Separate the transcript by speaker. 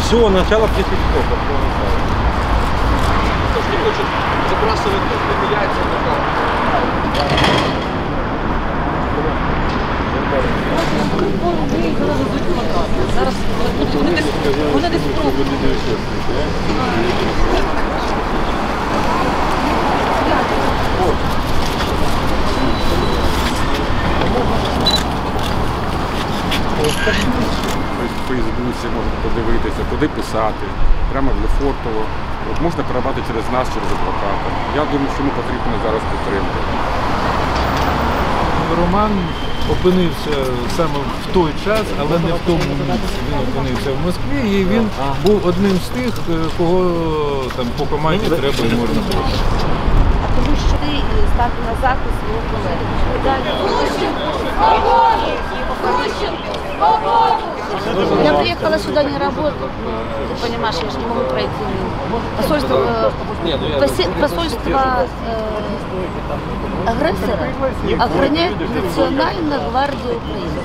Speaker 1: Все, начало птицкого.
Speaker 2: Тож не хочуть забрасувати тільки яйця на.
Speaker 3: Зараз вони десь вони десь тут.
Speaker 4: Фейсбуці можуть подивитися, куди писати, прямо в Лефортово. От можна передати через нас, через адвоката. Я думаю, що йому потрібна зараз підтримка.
Speaker 5: Роман опинився саме в той час, але не в тому місці. Він опинився в Москві і він був одним з тих, е, кого там по команді треба і можна було.
Speaker 6: а тому що ти стати на захист свого колеги. Приехала сюда не работать, ну, ты понимаешь, я же не могу пройти. Посольство, э, посе- посольство э, агрессора охраняет Национальная гвардия Украины.